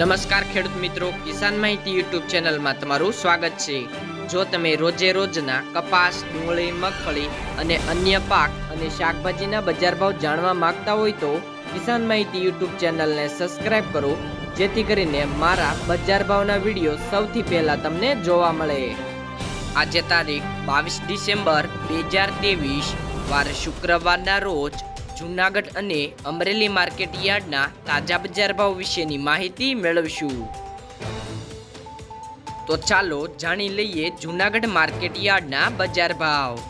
નમસ્કાર ખેડૂત મિત્રો, કિસાન માહિતી યુટ્યુબ ચેનલમાં તમારું સ્વાગત છે. જો તમે રોજે રોજના કપાસ, ડુંગળી, મગફળી અને અન્ય પાક અને શાકભાજીના બજાર ભાવ જાણવા માંગતા હોય તો કિસાન માહિતી યુટ્યુબ ચેનલને સબસ્ક્રાઇબ કરો, જેથી કરીને મારા બજાર ભાવના વીડિયો સૌથી પહેલા તમને જોવા મળે. આજે તારીખ બાવીસ ડિસેમ્બર બે હજાર ત્રેવીસ, વાર શુક્રવારના રોજ જૂનાગઢ અને અમરેલી માર્કેટ યાર્ડના તાજા બજાર ભાવ વિશેની માહિતી મેળવશું. તો ચાલો જાણી લઈએ જૂનાગઢ માર્કેટ યાર્ડના બજાર ભાવ.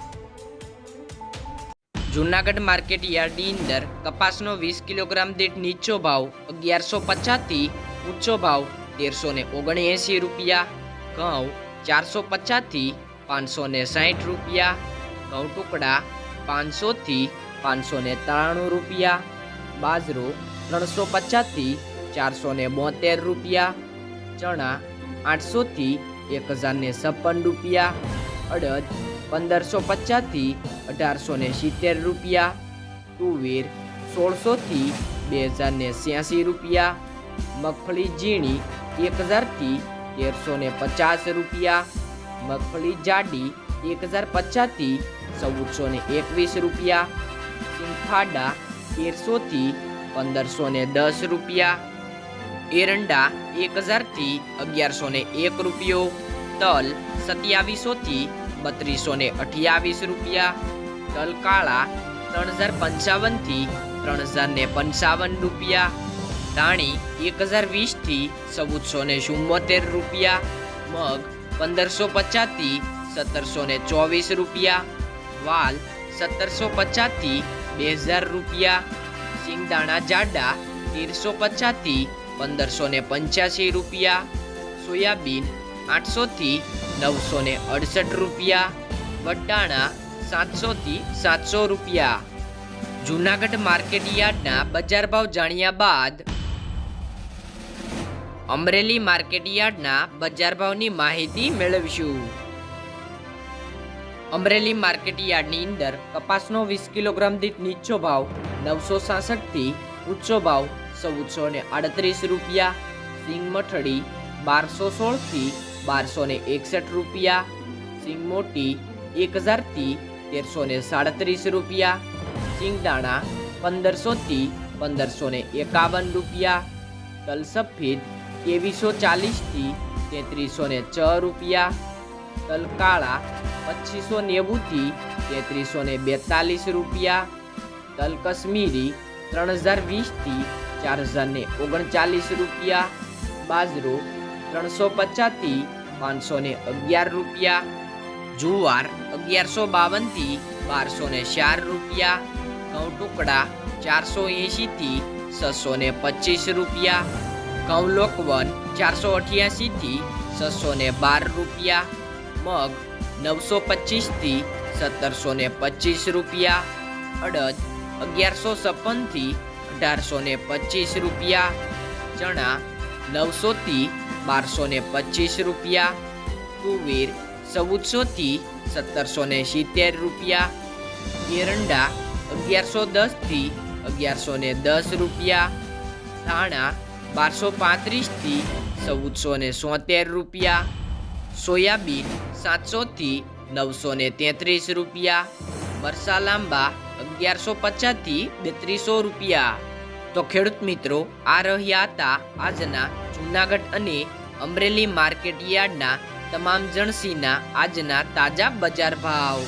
જૂનાગઢ માર્કેટ યાર્ડની અંદર કપાસનો વીસ કિલોગ્રામ દીઠ નીચો ભાવ અગિયારસો પચાસથી ઊંચો ભાવ તેરસો ને ઓગણએંસી રૂપિયા, ઘઉં ચારસો પચાસથી પાંચસો ને સાઠ રૂપિયા, ઘઉં ટુકડા પાંચસોથી પાંચસો ને ત્રાણું રૂપિયા, બાજરો ત્રણસો પચાસથી ચારસો ને બોતેર રૂપિયા, ચણા આઠસોથી એક હજાર ને છપ્પન રૂપિયા, અડદ પંદરસો પચાસથી અઢારસો ને સિત્તેર રૂપિયા, તુવેર સોળસોથી બે હજાર ને છ્યાસી રૂપિયા, મગફળી ઝીણી એક હજારથી તેરસો ને પચાસ રૂપિયા, મગફળી જાડી એક હજાર પચાસથી ચૌદસો ને એકવીસ રૂપિયા સિંગફાડા તેરસોથી પંદરસો ને દસ રૂપિયા, એરંડા એક હજારથી અગિયારસો ને એક રૂપિયો, તલ સત્યાવીસોથી બત્રીસો ને અઠ્યાવીસ રૂપિયા તલ કાળા ત્રણ હજાર પંચાવનથી ત્રણ હજાર ને પંચાવન રૂપિયા, ધાણી એક હજાર વીસથી ચૌદસો ને ચુમ્મોતેર રૂપિયા, મગ પંદરસો પચાસથી સત્તરસો ને ચોવીસ રૂપિયા વાલ સત્તરસો પચાસથી બે હજાર રૂપિયા. સિંગદાણા જાડા તેરસો પચાસથી પંદરસો ને પંચ્યાસી રૂપિયા. સોયાબીન આઠસોથી નવસો ને અડસઠ રૂપિયા. વટાણા સાતસોથી સાતસો રૂપિયા. જૂનાગઢ માર્કેટ યાર્ડના બજાર ભાવ જાણ્યા બાદ અમરેલી માર્કેટ યાર્ડના બજાર ભાવની માહિતી મેળવીશું. અમરેલી માર્કેટ યાર્ડની અંદર કપાસનો વીસ કિલોગ્રામ દીઠ નીચો ભાવ નવસો સાસઠથી ઊંચો ભાવ ચૌદસો ને આડત્રીસ રૂપિયા, સિંગ મઠડી બારસો સોળથી બારસો ને એકસઠ રૂપિયા, સિંગ મોટી એક હજારથી તેરસો ને સાડત્રીસ રૂપિયા સિંગદાણા પંદરસોથી પંદરસો ને એકાવન રૂપિયા, તલ સફેદ ચાલીસથી તેત્રીસો ને છ રૂપિયા, તલ કાળા પચીસો નેવુંથી તેત્રીસો ને બેતાલીસ રૂપિયા તલ કશ્મીરી ત્રણ હજાર વીસથી ચાર હજાર ને ઓગણચાલીસ રૂપિયા, બાજરો ત્રણસો પચાસથી પાંચસો ને અગિયાર રૂપિયા, જુવાર અગિયારસો બાવનથી બારસો ને ચાર રૂપિયા ઘઉં ટુકડા ચારસો એંશીથી છસો ને પચીસ રૂપિયા ઘઉં લોકવન ચારસો અઠ્યાસીથી છસો ને બાર રૂપિયા મગ નવસો પચીસથી સત્તરસો ને પચીસ રૂપિયા, અડદ અગિયારસો છપ્પનથી અઢારસો ને પચીસ રૂપિયા, ચણા નવસોથી બારસો ને પચીસ રૂપિયા, તુવેર ચૌદસોથી સત્તરસો ને સિત્તેર રૂપિયા, એરંડા અગિયારસો દસથી અગિયારસો ને દસ રૂપિયા, ધાણા બારસો પાંત્રીસથી ચૌદસો ને રૂપિયા સોયાબીન સાતસોથી નવસો ને તેત્રીસ રૂપિયા, મરસા લાંબા અગિયારસો પચાસથી બેત્રીસો રૂપિયા. તો ખેડૂત મિત્રો, આ રહ્યા હતા આજના જૂનાગઢ અને અમરેલી માર્કેટ યાર્ડના તમામ જણસીના આજના તાજા બજાર ભાવ.